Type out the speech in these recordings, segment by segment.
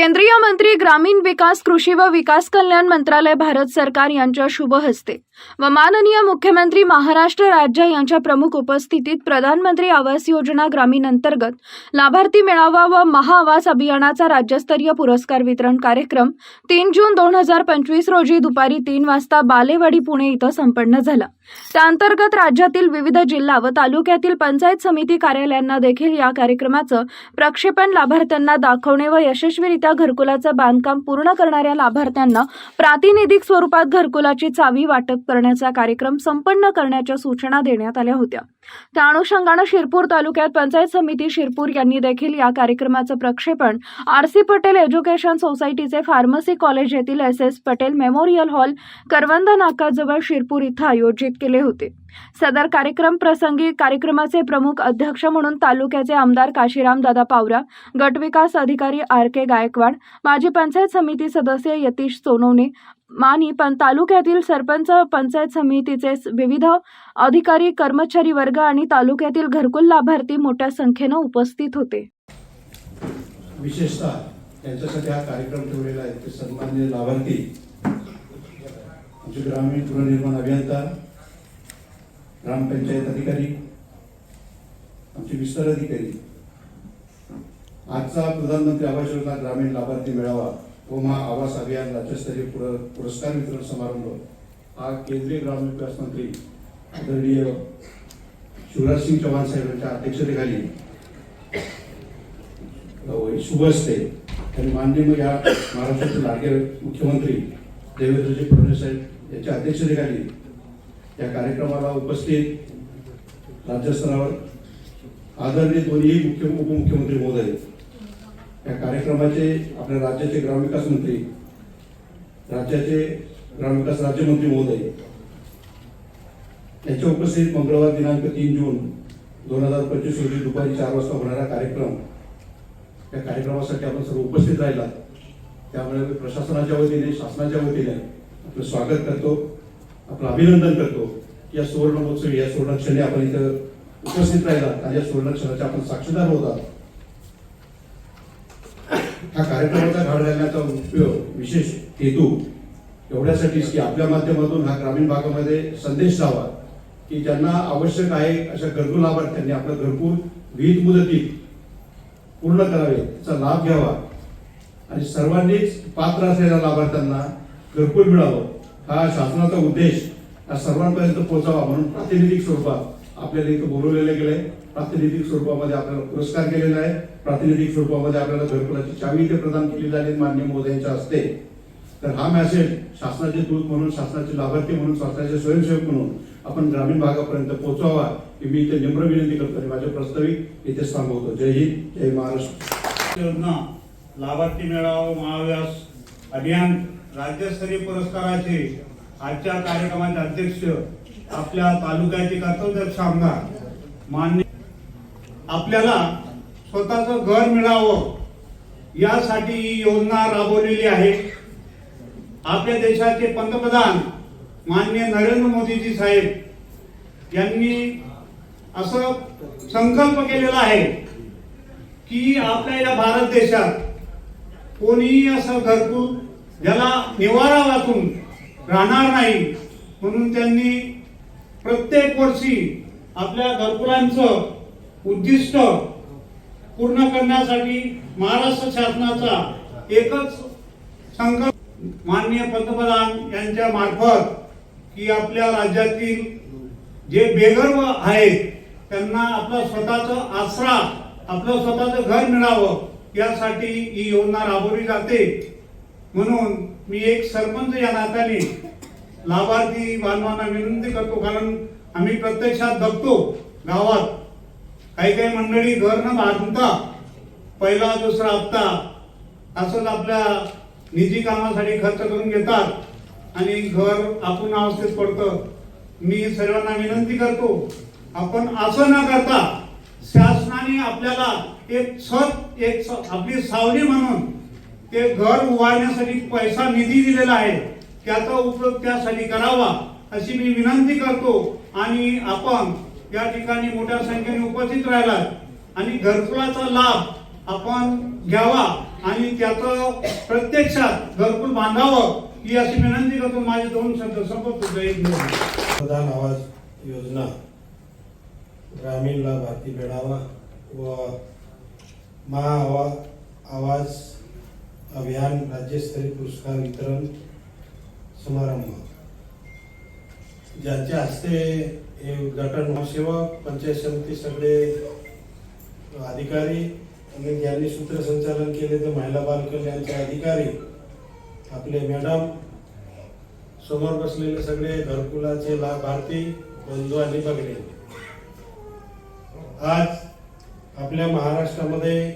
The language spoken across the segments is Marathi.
केंद्रीय मंत्री ग्रामीण विकास कृषी व विकास कल्याण मंत्रालय भारत सरकार यांच्या शुभ हस्ते व माननीय मुख्यमंत्री महाराष्ट्र राज्य यांच्या प्रमुख उपस्थितीत प्रधानमंत्री आवास योजना ग्रामीण अंतर्गत लाभार्थी मेळावा व महाआवास अभियानाचा राज्यस्तरीय पुरस्कार वितरण कार्यक्रम तीन जून दोन हजार पंचवीस रोजी दुपारी तीन वाजता बालेवाडी पुणे इथं संपन्न झाला. त्याअंतर्गत राज्यातील विविध जिल्हा व तालुक्यातील पंचायत समिती कार्यालयांना देखील या कार्यक्रमाचं प्रक्षेपण लाभार्थ्यांना दाखवणे व यशस्वीरित्या घरकुलाचं बांधकाम पूर्ण करणाऱ्या लाभार्थ्यांना प्रातिनिधिक स्वरूपात घरकुलाची चावी वाटप करण्याचा कार्यक्रम संपन्न करण्याच्या सूचना देण्यात आल्या होत्या. त्या अनुषंगानं शिरपूर तालुक्यात पंचायत समिती शिरपूर यांनी देखील या कार्यक्रमाचं प्रक्षेपण. आर सी पटेल एज्युकेशन सोसायटीचे फार्मसी कॉलेज येथील S S Patel memorial hall Karvand नाकाजवळ Shirpur इथं आयोजित केले होते. सदर कार्यक्रम प्रसंगी कार्यक्रमाचे प्रमुख अध्यक्ष म्हणून तालुक्याचे आमदार काशीराम दादा पावरा गटविकास अधिकारी आर के गायकवाड माजी पंचायत समिती सदस्य यतीश सोनवणे मानी पण तालुक्यातील सरपंच पंचायत समितीचे विविध अधिकारी कर्मचारी वर्ग आणि तालुक्यातील घरकुल लाभार्थी मोठ्या संख्येनं उपस्थित होते. विशेषतः त्यांच्यासाठी हा कार्यक्रम ठेवलेला आहे. ते सन्मान्य लाभार्थी आमचे ग्रामीण गृहनिर्माण अभियंता ग्रामपंचायत अधिकारी आमचे विस्तार अधिकारी. आजचा प्रधानमंत्री आवास योजना ग्रामीण लाभार्थी मेळावा ओमा आवास अभियान राज्यस्तरीय पुर- पुरस्कार वितरण समारंभ. हा केंद्रीय ग्राम विकास मंत्री आदरणीय शिवराज सिंग चौहान साहेबांच्या अध्यक्षतेखाली शुभ असते आणि मान्य मग या महाराष्ट्राचे लाडके मुख्यमंत्री देवेंद्रजी फडणवीस साहेब यांच्या अध्यक्षतेखाली या कार्यक्रमाला उपस्थित राज्यस्तरावर आदरणीय दोन्ही मुख्य उपमुख्यमंत्री महोदय या कार्यक्रमाचे आपल्या राज्याचे ग्रामविकास मंत्री राज्याचे ग्रामविकास राज्यमंत्री महोदय यांच्या उपस्थित मंगळवार दिनांक तीन जून दोन हजार पंचवीस रोजी दुपारी चार वाजता होणारा कार्यक्रम या कार्यक्रमासाठी आपण सर्व उपस्थित राहिला त्यामुळे प्रशासनाच्या वतीने शासनाच्या वतीने आपलं स्वागत करतो आपलं अभिनंदन करतो. या सुवर्ण महोत्सवी या सुवर्णक्षणी आपण इथं उपस्थित राहिला आणि या सुवर्णक्षणाच्या आपण साक्षीदार होतात हा कार्यक्रमाचा घाट घालण्याचा उपयोग विशेष हेतू एवढ्यासाठीच की आपल्या माध्यमातून हा ग्रामीण भागामध्ये संदेश जावा की ज्यांना आवश्यक आहे अशा गरजू लाभार्थ्यांनी आपलं घरकुल विहित मुदतीत पूर्ण करावे त्याचा लाभ घ्यावा. आणि सर्वांनीच पात्र असलेल्या लाभार्थ्यांना घरकुल मिळावं हा शासनाचा उद्देश हा सर्वांपर्यंत पोहोचावा म्हणून प्रातिनिधिक स्वरूपात आपल्याला इथं बोलवलेलं गेलंय प्रातिनिधिक स्वरूपामध्ये आपल्याला पुरस्कार केलेला आहे. प्रातिनिधिक स्वरूपामध्ये आपल्याला घरकुलाची चावी इथे प्रदान केली जाईल मान्य मोदयांच्या हस्ते. तर हा मेसेज शासनाचे दूत म्हणून शासनाचे लाभार्थी म्हणून शासनाचे स्वयंसेवक म्हणून आपण ग्रामीण भागापर्यंत पोहोचवावा हे मी इथे नम्र विनंती करतो आणि माझे प्रस्ताविक इथेच थांबवतो. जय हिंद जय महाराष्ट्र. योजना लाभार्थी मेळावा महाव्यास अभियान राज्यस्तरीय पुरस्काराचे आजच्या कार्यक्रमाचे अध्यक्ष आपल्या तालुक्याचे कर्तव्यदक्ष आमदार मान्य आपल्याला स्वतःचं घर मिळावं यासाठी ही योजना राबवलेली आहे. आपल्या देशाचे पंतप्रधान माननीय नरेंद्र मोदीजी साहेब यांनी असं संकल्प केलेला आहे की आपल्या या भारत देशात कोणीही असं घरकुल ज्याला निवारा वाचून राहणार नाही म्हणून त्यांनी प्रत्येक वर्षी आपल्या घरकुलांचं उद्दिष्ट पूर्ण करण्यासाठी महाराष्ट्र शासनाचा एकच संकल्प माननीय पंतप्रधान यांच्या मार्फत की आपल्या राज्यातील जे बेघर आहेत त्यांना आपला स्वतःचा आसरा आपलं स्वतःचं घर मिळावं यासाठी ही योजना राबवली जाते. म्हणून मी एक सरपंच या नात्याने लाभार्थी बांधवांना विनंती करतो कारण आम्ही प्रत्यक्षात बघतो गावात. काही काही मंडळी घर न बांधता पहिला दुसरा हप्ता असंच आपल्या निजी कामासाठी खर्च करून घेतात आणि घर आपण अवस्थेत पडतं. मी सर्वांना विनंती करतो आपण असं न करता शासनाने आपल्याला एक छत एक स- आपली सावली म्हणून ते घर उभारण्यासाठी पैसा निधी दिलेला आहे. त्याचा उपयोग त्यासाठी करावा अशी मी विनंती करतो. आणि आपण या ठिकाणी मोठ्या संख्येने उपस्थित राहिलात. आणि घरकुलाचा लाभ आपण घ्यावा आणि त्याचं प्रत्यक्षात घरकुल बांधावं ही अशी विनंती करतो. माझे दोन शब्द संपत प्रधान आवाज योजना. ग्रामीण लाभार्थी मेळावा व महा आवाज आवाज अभियान राज्यस्तरीय पुरस्कार वितरण समारंभ. ज्यांच्या हस्ते हे उद्घाटन नगरसेवक पंचायत समिती सगळे अधिकारी आणि ज्यांनी सूत्रसंचालन केले ते महिला बालकल्याणचे अधिकारी आपले मॅडम समोर बसलेले सगळे घरकुलाचे लाभार्थी बंधू आणि भगिनी. आज आपल्या महाराष्ट्रामध्ये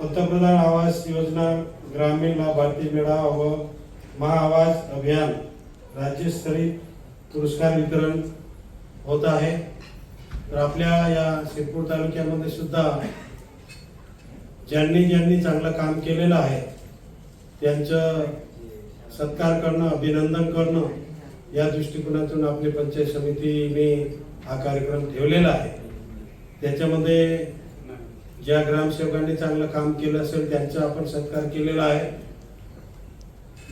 पंतप्रधान आवास योजना ग्रामीण लाभार्थी मेळावा व महाआवाज अभियान राज्यस्तरीय पुरस्कार वितरण होत आहे. तर आपल्या या शिरपूर तालुक्यामध्ये सुद्धा ज्यांनी ज्यांनी चांगलं काम केलेलं आहे त्यांचं सत्कार करणं अभिनंदन करणं या दृष्टिकोनातून आपली पंचायत समितीने हा कार्यक्रम ठेवलेला आहे. त्याच्यामध्ये ज्या ग्रामसेवकांनी चांगलं काम केलं असेल त्यांचा आपण सत्कार केलेला आहे.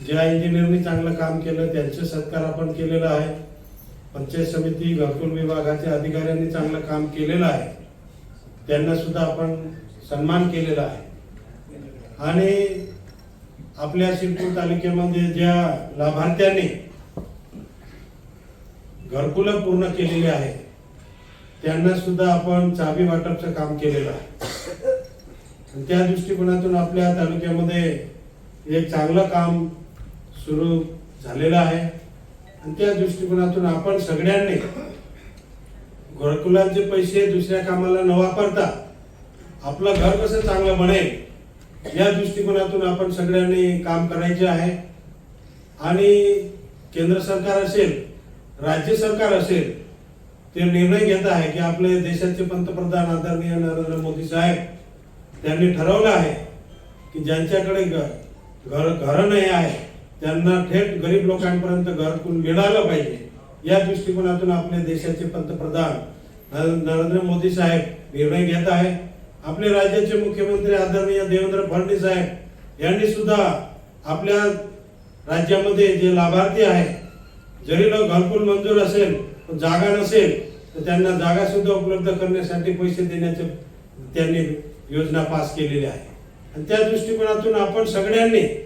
ज्या इंजिनियरनी चांगलं काम केलं त्यांचे सत्कार आपण केलेला आहे. पंचायत समिती घरकुल विभागाच्या अधिकाऱ्यांनी चांगलं काम केलेलं आहे. त्यांना सुद्धा आपण सन्मान केलेला आहे. आणि आपल्या शिरपूर तालुक्यामध्ये ज्या लाभार्थ्यांनी घरकुलं पूर्ण केलेली आहे त्यांना सुद्धा आपण चाबी वाटपचं काम केलेलं आहे. त्या दृष्टिकोनातून आपल्या तालुक्यामध्ये एक चांगलं काम सुरू झालेलं आहे. आणि त्या दृष्टिकोनातून आपण सगळ्यांनी घरकुलांचे पैसे दुसऱ्या कामाला न वापरता आपलं घर कसं चांगलं बनेल या दृष्टिकोनातून आपण सगळ्यांनी काम करायचे आहे. आणि केंद्र सरकार असेल राज्य सरकार असेल ते निर्णय घेत आहे की आपले देशाचे पंतप्रधान आदरणीय नरेंद्र मोदी साहेब त्यांनी ठरवलं आहे की ज्यांच्याकडे घर घर घरं नाही आहे त्यांना थेट गरीब लोकांपर्यंत घरकून मिळालं पाहिजे. या दृष्टिकोनातून आपल्या देशाचे पंतप्रधान नर- नरेंद्र मोदी साहेब निर्णय घेत आहे आपले राज्याचे मुख्यमंत्री आदरणीय देवेंद्र फडणवीस साहेब यांनी सुद्धा आपल्या राज्यामध्ये जे लाभार्थी आहे जरी लोक घरकुल मंजूर असेल पण जागा नसेल तर त्यांना जागा सुद्धा उपलब्ध करण्यासाठी पैसे देण्याचे त्यांनी योजना पास केलेली आहे. आणि त्या दृष्टिकोनातून आपण सगळ्यांनी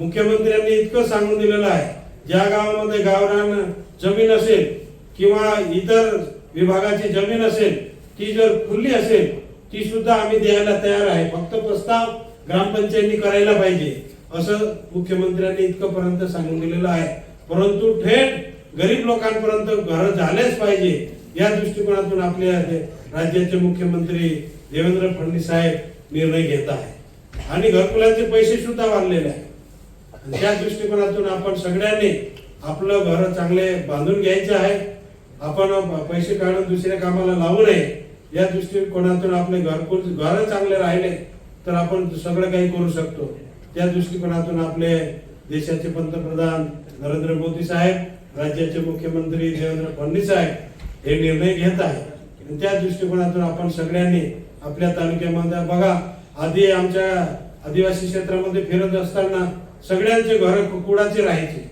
मुख्यमंत्र्यांनी इतकं सांगून दिलेलं आहे ज्या गावामध्ये गावरान जमीन असेल किंवा इतर विभागाची जमीन असेल ती जर खुली असेल ती सुद्धा आम्ही द्यायला तयार आहे. फक्त प्रस्ताव ग्रामपंचायतीने करायला पाहिजे असं मुख्यमंत्र्यांनी इतकंपर्यंत सांगून दिलेलं आहे. परंतु थेट गरीब लोकांपर्यंत घर झालेच पाहिजे या दृष्टिकोनातून आपले राज्याचे मुख्यमंत्री देवेंद्र फडणवीस साहेब निर्णय घेत आहे आणि घरकुलाचे पैसे सुद्धा वाढलेले आहे त्या दृष्टिकोनातून आपण सगळ्यांनी आपलं घर चांगले बांधून घ्यायचं आहे. आपण पैसे काढून दुसऱ्या कामाला लावू नये. या दृष्टिकोनातून आपले घरकुल घर चांगले राहिले तर आपण सगळं काही करू शकतो. त्या दृष्टिकोनातून आपले देशाचे पंतप्रधान नरेंद्र मोदी साहेब राज्याचे मुख्यमंत्री देवेंद्र फडणवीस साहेब हे निर्णय घेत आहे त्या दृष्टिकोनातून आपण सगळ्यांनी आपल्या तालुक्यामध्ये बघा आधी आमच्या आदिवासी क्षेत्रामध्ये फिरत असताना सगळ्यांचे घर कुकुडाचे राहायचे.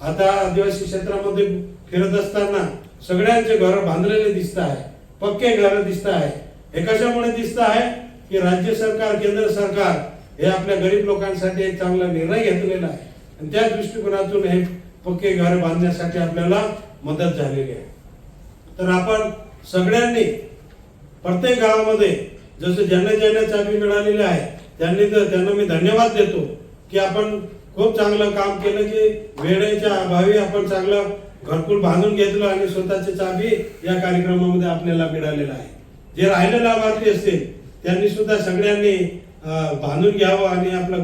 आता आदिवासी क्षेत्रामध्ये फिरत असताना सगळ्यांचे घर बांधलेले दिसत आहे पक्के घर दिसत आहे. हे कशामुळे दिसत आहे? की राज्य सरकार केंद्र सरकार हे आपल्या गरीब लोकांसाठी एक चांगला निर्णय घेतलेला आहे. आणि त्या दृष्टिकोनातून हे पक्के घर बांधण्यासाठी आपल्याला मदत झालेली आहे. तर आपण सगळ्यांनी प्रत्येक गावामध्ये जसं ज्यांना ज्यांना चाबी मिळालेली आहे त्यांनी तर त्यांना मी धन्यवाद देतो. की आपण खूप चांगलं काम केलं की वेळेच्या अभावी आपण चांगलं घरकुल बांधून घेतलं आणि स्वतःची चाबी या कार्यक्रमामध्ये आपल्याला मिळालेलं आहे. जे राहिले लाभार्थी असतील त्यांनी सुद्धा सगळ्यांनी बांधून घ्यावं आणि आपलं